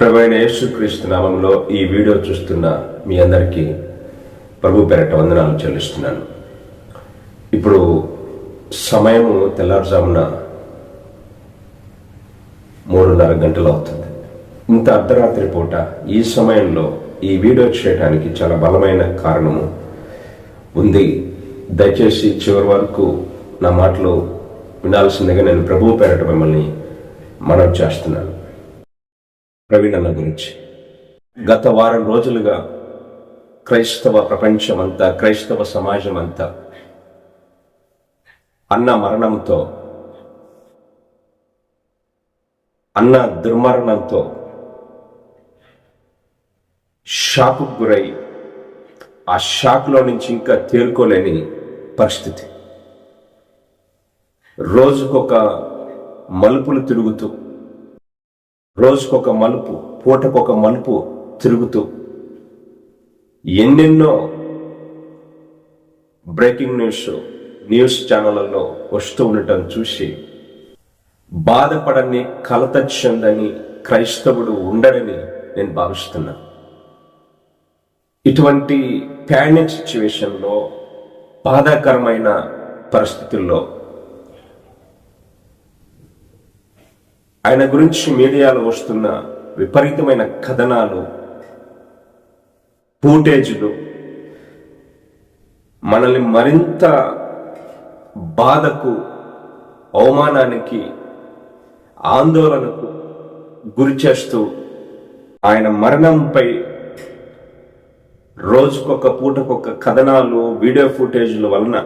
ప్రభైన యేసుక్రీస్తు నామంలో ఈ వీడియో చూస్తున్న మీ అందరికీ ప్రభు పేరట వందనాలు చెల్లిస్తున్నాను. ఇప్పుడు సమయము తెల్లారుజామున మూడున్నర గంటలు అవుతుంది. ఇంత అర్ధరాత్రి పూట ఈ సమయంలో ఈ వీడియో చేయడానికి చాలా బలమైన కారణము ఉంది. దయచేసి చివరి వరకు నా మాటలు వినాల్సిందిగా నేను ప్రభువు పేరట మిమ్మల్ని మనం చేస్తున్నాను. ప్రవీణ్ అన్న గురించి. గత వారం రోజులుగా క్రైస్తవ ప్రపంచం అంతా క్రైస్తవ సమాజం అంతా అన్న మరణంతో అన్న దుర్మరణంతో షాకు గురై ఆ షాక్లో నుంచి ఇంకా తేలుకోలేని పరిస్థితి. రోజుకొక మలుపులు తిరుగుతూ రోజుకొక మలుపు పూటకొక మలుపు తిరుగుతూ ఎన్నెన్నో బ్రేకింగ్ న్యూస్ న్యూస్ ఛానళ్ళలో వస్తూ ఉండటం చూసి బాధపడని కలత చెందని క్రైస్తవుడు ఉండడని నేను భావిస్తున్నా. ఇటువంటి ప్యానిక్ సిచ్యువేషన్లో బాధాకరమైన పరిస్థితుల్లో ఆయన గురించి మీడియాలో వస్తున్న విపరీతమైన కథనాలు ఫూటేజ్లు మనల్ని మరింత బాధకు అవమానానికి ఆందోళనకు గురి చేస్తూ ఆయన మరణంపై రోజుకొక పూటకొక కథనాలు వీడియో ఫుటేజ్ల వలన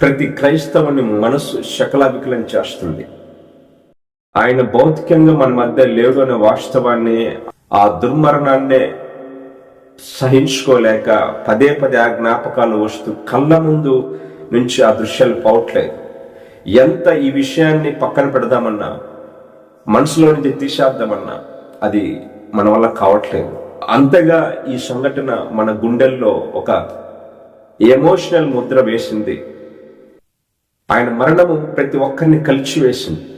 ప్రతి క్రైస్తవుని మనసు శకలాభికలం చేస్తుంది. ఆయన భౌతికంగా మన మధ్య లేడు అనే వాస్తవాన్ని ఆ దుర్మరణాన్ని సహించుకోలేక పదే పదే ఆ జ్ఞాపకాలు వస్తూ కళ్ళ ముందు నుంచి ఆ దృశ్యాలు పోవట్లేదు. ఎంత ఈ విషయాన్ని పక్కన పెడదామన్నా మనసులో నుంచి తీసేద్దామన్నా అది మన వల్ల కావట్లేదు. అంతగా ఈ సంఘటన మన గుండెల్లో ఒక ఎమోషనల్ ముద్ర వేసింది. ఆయన మరణము ప్రతి ఒక్కరిని కలిసి వేసింది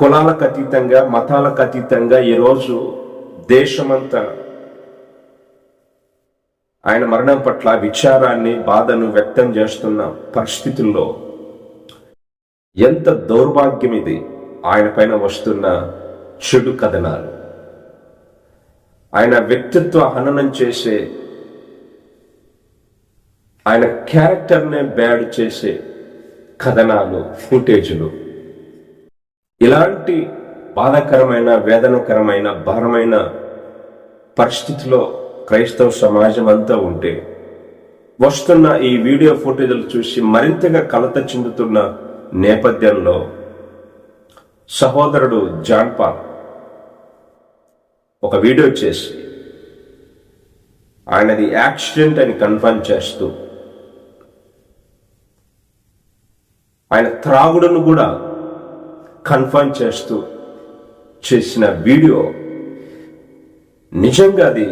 కులాలకు అతీతంగా మతాలకు అతీతంగా ఈరోజు దేశమంతా ఆయన మరణం పట్ల విచారాన్ని బాధను వ్యక్తం చేస్తున్న పరిస్థితుల్లో ఎంత దౌర్భాగ్యం ఇది ఆయన పైన వస్తున్న చెడు కథనాలు. ఆయన వ్యక్తిత్వ హననం చేసే ఆయన క్యారెక్టర్నే బ్యాడ్ చేసే కథనాలు ఫుటేజులు. ఇలాంటి బాధాకరమైన వేదనకరమైన భారమైన పరిస్థితిలో క్రైస్తవ సమాజం అంతా ఉంటే వస్తున్న ఈ వీడియో ఫుటేజ్లు చూసి మరింతగా కలత చెందుతున్న నేపథ్యంలో సహోదరుడు జాన్పాల్ ఒక వీడియో చేసి ఆయనది యాక్సిడెంట్ అని కన్ఫర్మ్ చేస్తూ ఆయన త్రాగుడును కూడా కన్ఫర్మ్ చేస్తూ చేసిన వీడియో నిజంగా అది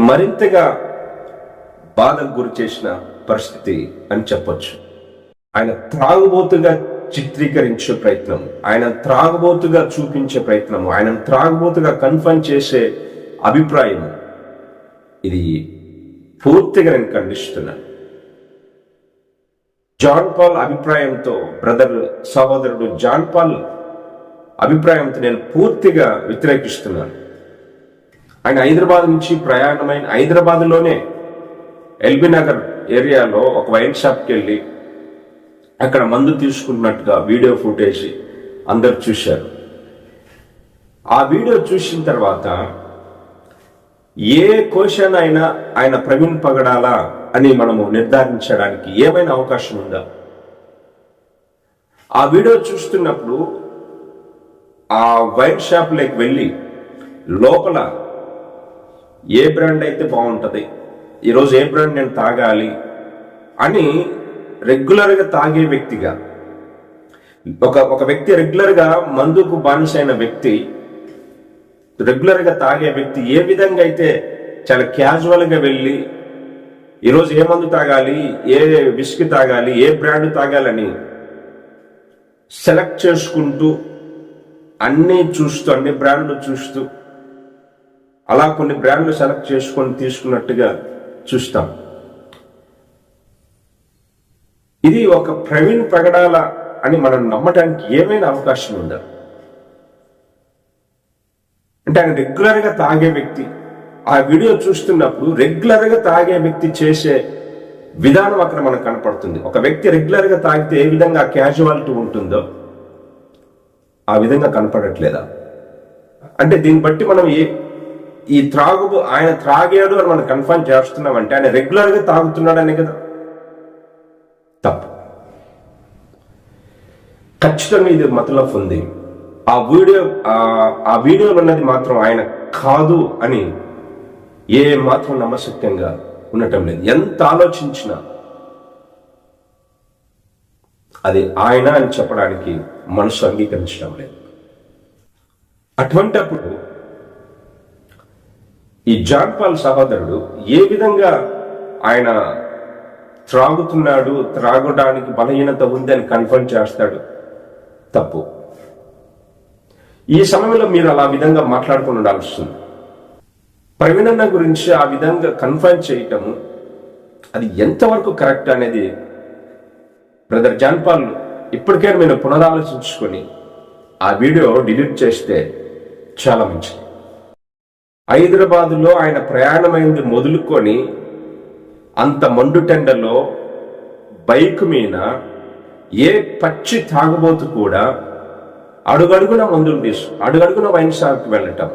మరింతగా బాధకు గురి చేసిన పరిస్థితి అని చెప్పొచ్చు. ఆయన త్రాగుబోతుగా చిత్రీకరించే ప్రయత్నం ఆయన త్రాగుబోతుగా చూపించే ప్రయత్నం ఆయన త్రాగుబోతుగా కన్ఫర్మ్ చేసే అభిప్రాయం ఇది పూర్తిగా నేను ఖండిస్తున్నాను జాన్ పాల్ అభిప్రాయంతో బ్రదర్ సహోదరుడు జాన్ పాల్ అభిప్రాయంతో నేను పూర్తిగా వ్యతిరేకిస్తున్నాను. ఆయన హైదరాబాద్ నుంచి ప్రయాణమైన హైదరాబాద్లోనే ఎల్బీ నగర్ ఏరియాలో ఒక వైన్ షాప్కి వెళ్ళి అక్కడ మందు తీసుకున్నట్టుగా వీడియో ఫుటేజ్ అందరు చూశారు. ఆ వీడియో చూసిన తర్వాత ఏ క్వశ్చన్ అయినా ఆయన ప్రవీణ్ పగడాలా అని మనము నిర్ధారించడానికి ఏమైనా అవకాశం ఉందా? ఆ వీడియో చూస్తున్నప్పుడు ఆ వైన్ షాప్లోకి వెళ్ళి లోపల ఏ బ్రాండ్ అయితే బాగుంటుంది ఈరోజు ఏ బ్రాండ్ నేను తాగాలి అని రెగ్యులర్గా తాగే వ్యక్తిగా ఒక ఒక వ్యక్తి రెగ్యులర్గా మందుకు బానిసైన వ్యక్తి రెగ్యులర్గా తాగే వ్యక్తి ఏ విధంగా అయితే చాలా క్యాజువల్గా వెళ్ళి ఈరోజు ఏ మందు తాగాలి ఏ విస్కీ తాగాలి ఏ బ్రాండ్ తాగాలని సెలెక్ట్ చేసుకుంటూ అన్నీ చూస్తూ అన్ని బ్రాండ్లు చూస్తూ అలా కొన్ని బ్రాండ్లు సెలెక్ట్ చేసుకొని తీసుకున్నట్టుగా చూస్తాం. ఇది ఒక ప్రవీణ్ ప్రగడాల అని మనం నమ్మటానికి ఏమైనా అవకాశం ఉందా? అంటే ఆయన రెగ్యులర్గా తాగే వ్యక్తి. ఆ వీడియో చూస్తున్నప్పుడు రెగ్యులర్గా తాగే వ్యక్తి చేసే విధానం అక్కడ మనకు కనపడుతుంది. ఒక వ్యక్తి రెగ్యులర్గా తాగితే ఏ విధంగా క్యాజువాలిటీ ఉంటుందో ఆ విధంగా కనపడట్లేదా? అంటే దీన్ని బట్టి మనం ఏ ఈ త్రాగు ఆయన త్రాగాడు అని మనం కన్ఫర్మ్ చేస్తున్నామంటే ఆయన రెగ్యులర్గా తాగుతున్నాడనే కదా. తప్పు. ఖచ్చితంగా ఇది మతలఫ్ ఉంది. ఆ వీడియో ఆ- వీడియో ఉన్నది మాత్రం ఆయన కాదు అని ఏ మాత్రం నమ్మశక్యంగా ఉండటం లేదు. ఎంత ఆలోచించినా అది ఆయన అని చెప్పడానికి మనసు అంగీకరించడం లేదు. అటువంటప్పుడు ఈ జాన్ పాల్ సహోదరుడు ఏ విధంగా ఆయన త్రాగుతున్నాడు త్రాగడానికి బలహీనత ఉంది అని కన్ఫర్మ్ చేస్తాడు? తప్పు. ఈ సమయంలో మీరు అలా విధంగా మాట్లాడుకుని ఉండాల్సి వస్తుంది. ప్రవీణన్న గురించి ఆ విధంగా కన్ఫర్మ్ చేయటము అది ఎంతవరకు కరెక్ట్ అనేది బ్రదర్ జాన్పాల్ ఇప్పటికే నేను పునరాలోచించుకొని ఆ వీడియో డిలీట్ చేస్తే చాలా మంచిది. హైదరాబాదులో ఆయన ప్రయాణమైంది మొదలుకొని అంత మండుటెండలో బైక్ మీద ఏ పచ్చి తాగుబోతు కూడా అడుగడుగున మందులు తీసు అడుగడుగున వైన్ షాప్కి వెళ్ళటం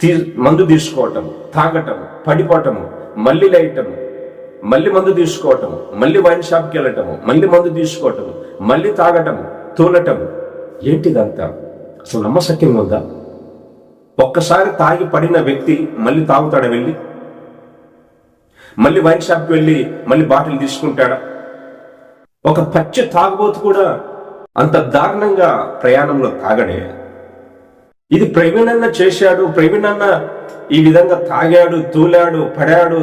తీ మందు తీసుకోవటం తాగటం పడిపోవటము మళ్ళీ లేయటము మళ్ళీ మందు తీసుకోవటము మళ్ళీ వైన్ షాప్కి వెళ్ళటము మళ్ళీ మందు తీసుకోవటము మళ్ళీ తాగటము తూలటము ఏంటిదంతా? అసలు నమ్మశక్యంగా ఉందా? ఒక్కసారి తాగి పడిన వ్యక్తి మళ్ళీ తాగుతాడా వెళ్ళి? మళ్ళీ వైన్ షాప్కి వెళ్ళి మళ్ళీ బాటిల్ తీసుకుంటాడా? ఒక పచ్చి తాగుబోతు కూడా అంత దారుణంగా ప్రయాణంలో తాగడే. ఇది ప్రవీణన్న చేశాడు ప్రవీణన్న ఈ విధంగా తాగాడు తూలాడు పడాడు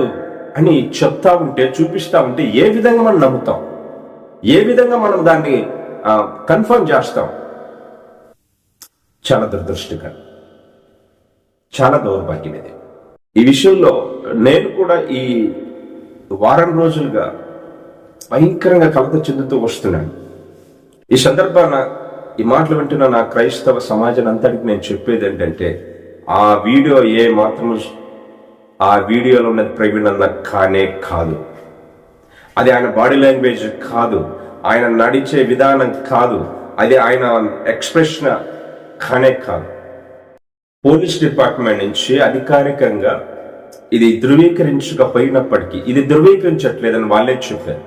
అని చెప్తా ఉంటే చూపిస్తా ఉంటే ఏ విధంగా మనం నమ్ముతాం? ఏ విధంగా మనం దాన్ని కన్ఫర్మ్ చేస్తాం? చాలా దురదృష్టకరం. చాలా దౌర్భాగ్యం ఇది ఈ విషయంలో నేను కూడా ఈ వారం రోజులుగా భయంకరంగా కలత చెందుతూ వస్తున్నాను. ఈ సందర్భాన ఈ మాటలు వింటున్న నా క్రైస్తవ సమాజం అంతటికి నేను చెప్పేది ఏంటంటే ఆ వీడియో ఏ మాత్రం ఆ వీడియోలో ఉన్నది ప్రవీణ్ అన్న కానే కాదు. అది ఆయన బాడీ లాంగ్వేజ్ కాదు. ఆయన నడిచే విధానం కాదు. అది ఆయన ఎక్స్ప్రెషన్ కానే కాదు. పోలీస్ డిపార్ట్మెంట్ నుంచి అధికారికంగా ఇది ధృవీకరించకపోయినప్పటికీ ఇది ధృవీకరించట్లేదని వాళ్ళే చెప్పారు.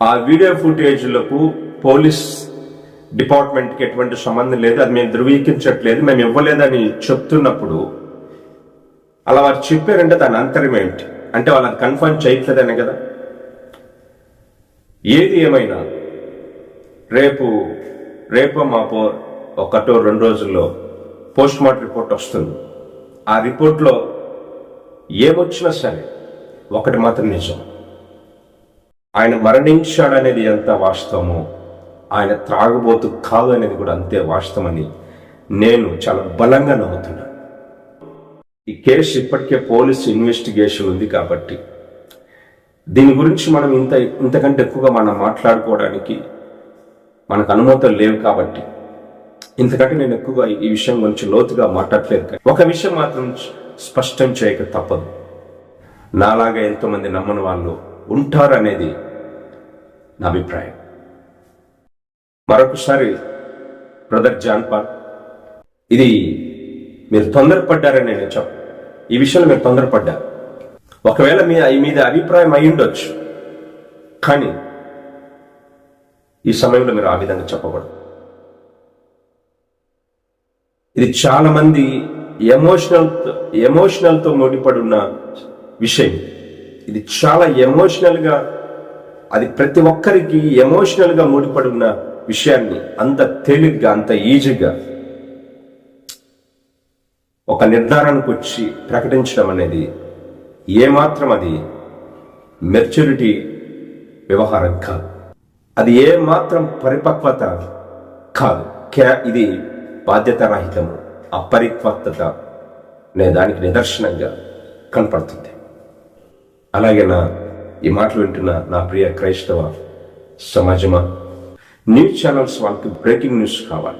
ఆ వీడియో ఫుటేజ్లకు పోలీస్ డిపార్ట్మెంట్కి ఎటువంటి సంబంధం లేదు. అది మేము ధృవీకరించట్లేదు. మేము ఇవ్వలేదని చెప్తున్నప్పుడు అలా వారు చెప్పారంటే దాని అంతరం ఏంటి? అంటే వాళ్ళు అది కన్ఫర్మ్ చేయట్లేదనే కదా? ఏది ఏమైనా రేపు రేపో మాపో ఒకటో రెండు రోజుల్లో పోస్ట్ మార్టం రిపోర్ట్ వస్తుంది. ఆ రిపోర్ట్లో ఏమొచ్చినా సరే ఒకటి మాత్రం నిజం. ఆయన మరణించాడనేది ఎంత వాస్తవమో ఆయన త్రాగబోతు కాదు అనేది కూడా అంతే వాస్తవమని నేను చాలా బలంగా నమ్ముతున్నాను. ఈ కేసు ఇప్పటికే పోలీస్ ఇన్వెస్టిగేషన్ ఉంది కాబట్టి దీని గురించి మనం ఇంత ఇంతకంటే ఎక్కువగా మనం మాట్లాడుకోవడానికి మనకు అనుమతులు లేవు కాబట్టి ఇంతకంటే నేను ఎక్కువగా ఈ విషయం గురించి లోతుగా మాట్లాడలేదు కానీ ఒక విషయం మాత్రం స్పష్టం చేయక తప్పదు. నాలాగా ఎంతోమంది నమ్మని వాళ్ళు ఉంటారనేది నా అభిప్రాయం. మరొకసారి బ్రదర్ జాన్పాల్ ఇది మీరు తొందరపడ్డారని నేను చెప్ప ఈ విషయంలో మీరు తొందరపడ్డారు. ఒకవేళ మీ మీద అభిప్రాయం అయి ఉండొచ్చు కానీ ఈ సమయంలో మీరు ఆ విధంగా చెప్పకూడదు. ఇది చాలా మంది ఎమోషనల్ ఎమోషనల్తో ముడిపడి ఉన్న విషయం. ఇది చాలా ఎమోషనల్గా అది ప్రతి ఒక్కరికి ఎమోషనల్గా ముడిపడి ఉన్న విషయాన్ని అంత తేలిగ్గా అంత ఈజీగా ఒక నిర్ధారణకు వచ్చి ప్రకటించడం అనేది ఏమాత్రం అది మెచ్యూరిటీ వ్యవహారం కాదు. అది ఏ మాత్రం పరిపక్వత కాదు. కే- ఇది బాధ్యతారహితము అపరిపక్వత అనే దానికి నిదర్శనంగా కనపడుతుంది. అలాగే నా ఈ మాటలు వింటున్న నా ప్రియ క్రైస్తవ సమాజమా? న్యూస్ ఛానల్స్ వాళ్ళకి బ్రేకింగ్ న్యూస్ కావాలి.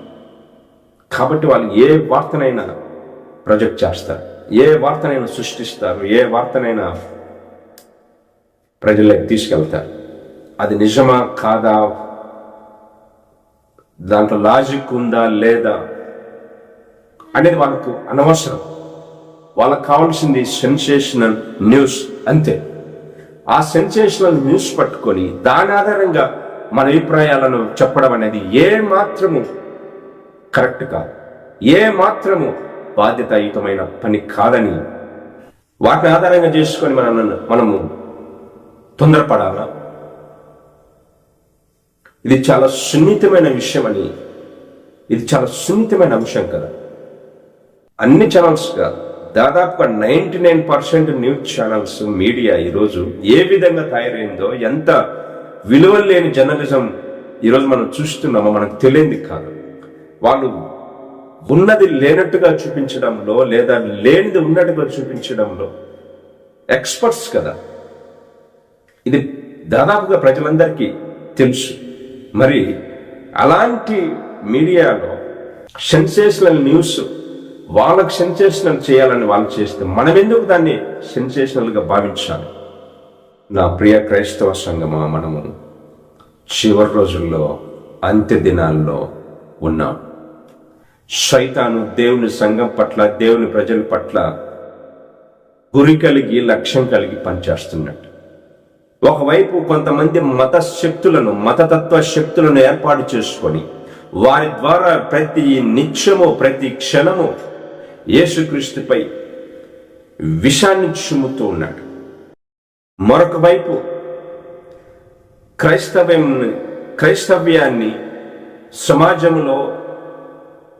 కాబట్టి వాళ్ళు ఏ వార్తనైనా ప్రొజెక్ట్ చేస్తారు. ఏ వార్తనైనా సృష్టిస్తారు. ఏ వార్తనైనా ప్రజలకు తీసుకెళ్తారు. అది నిజమా కాదా? దాంట్లో లాజిక్ ఉందా లేదా అనేది వాళ్ళకు అనవసరం. వాళ్ళకు కావాల్సింది సెన్సేషనల్ న్యూస్ అంతే. ఆ సెన్సేషనల్ న్యూస్ పట్టుకొని దాని ఆధారంగా మన అభిప్రాయాలను చెప్పడం అనేది ఏ మాత్రము కరెక్ట్ కాదు. ఏ మాత్రము బాధ్యతాయుతమైన పని కాదని వాటిని ఆధారంగా చేసుకొని మనం మనము తొందరపడాలా? ఇది చాలా సున్నితమైన విషయం అని ఇది చాలా సున్నితమైన అంశం కదా. అన్ని ఛానల్స్గా దాదాపుగా ninety nine percent news channels media ఈరోజు ఏ విధంగా తయారైందో ఎంత విలువలు లేని జర్నలిజం ఈరోజు మనం చూస్తున్నామో మనకు తెలియంది కాదు. వాళ్ళు ఉన్నది లేనట్టుగా చూపించడంలో లేదా లేనిది ఉన్నట్టుగా చూపించడంలో ఎక్స్పర్ట్స్ కదా. ఇది దాదాపుగా ప్రజలందరికీ తెలుసు. మరి అలాంటి మీడియాలో సెన్సేషనల్ న్యూస్ వాళ్ళకు సెన్సేషనల్ చేయాలని వాళ్ళు చేస్తే మనం ఎందుకు దాన్ని సెన్సేషనల్గా భావించాలి? నా ప్రియ క్రైస్తవ సంగమా మనము చివరి రోజుల్లో అంత్య దినాల్లో ఉన్నాం. శైతాను దేవుని సంఘం పట్ల దేవుని ప్రజల పట్ల గురి కలిగి లక్ష్యం కలిగి పనిచేస్తున్నట్టు. ఒకవైపు కొంతమంది మత శక్తులను మతతత్వ శక్తులను ఏర్పాటు చేసుకొని వారి ద్వారా ప్రతి నిత్యము ప్రతి క్షణము యేసుక్రీస్తుపై విషాన్ని చుముతూ ఉన్నాడు మరొక వైపు క్రైస్తవ్యం క్రైస్తవ్యాన్ని సమాజంలో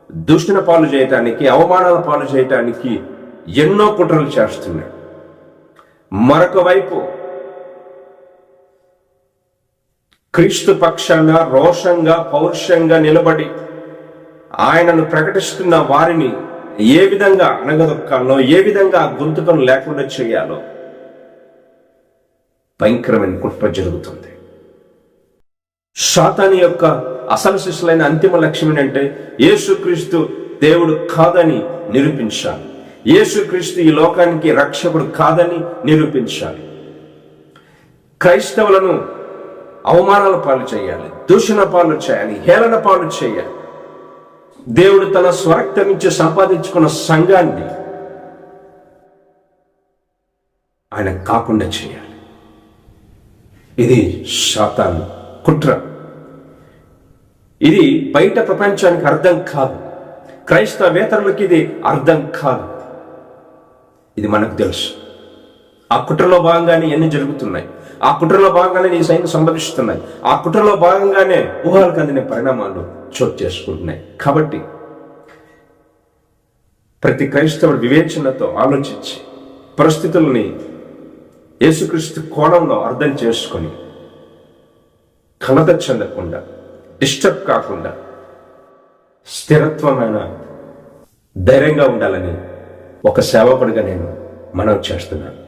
దూషణ పాలు చేయటానికి అవమానాల పాలు చేయటానికి ఎన్నో కుట్రలు చేస్తున్నాయి. మరొక వైపు క్రీస్తు పక్షంగా రోషంగా పౌరుషంగా నిలబడి ఆయనను ప్రకటిస్తున్న వారిని ఏ విధంగా అణగదొక్కాలో ఏ విధంగా ఆ లేకుండా చేయాలో భయంకరమైన కుట్ర జరుగుతుంది. శాతాని యొక్క అసలు శిష్యులైన అంతిమ లక్ష్యం ఏంటంటే యేసుక్రీస్తు దేవుడు కాదని నిరూపించాలి. యేసుక్రీస్తు ఈ లోకానికి రక్షకుడు కాదని నిరూపించాలి. క్రైస్తవులను అవమానాల పాలు చేయాలి దూషణ పాలు చేయాలి హేళన పాలు చేయాలి. దేవుడు తన స్వరక్తం నుంచి సంపాదించుకున్న సంఘాన్ని ఆయన కాకుండా చేయాలి. ఇది శాతాన్ కుట్ర. ఇది బయట ప్రపంచానికి అర్థం కాదు. క్రైస్తవేతరులకి ఇది అర్థం కాదు. ఇది మనకు తెలుసు. ఆ కుట్రలో భాగంగానే ఎన్ని జరుగుతున్నాయి. ఆ కుట్రలో భాగంగానే నీ సైన్యం సంభవిస్తున్నాయి. ఆ కుట్రలో భాగంగానే ఊహలకు అందిన పరిణామాలు చోటు చేసుకుంటున్నాయి. కాబట్టి ప్రతి క్రైస్తవుడు వివేచనతో ఆలోచించి పరిస్థితుల్ని యేసుక్రీస్తు కోణంలో అర్థం చేసుకొని కలత చెందకుండా డిస్టర్బ్ కాకుండా స్థిరత్వమైన ధైర్యంగా ఉండాలని ఒక సేవకుడిగా నేను మనం చేస్తున్నాను.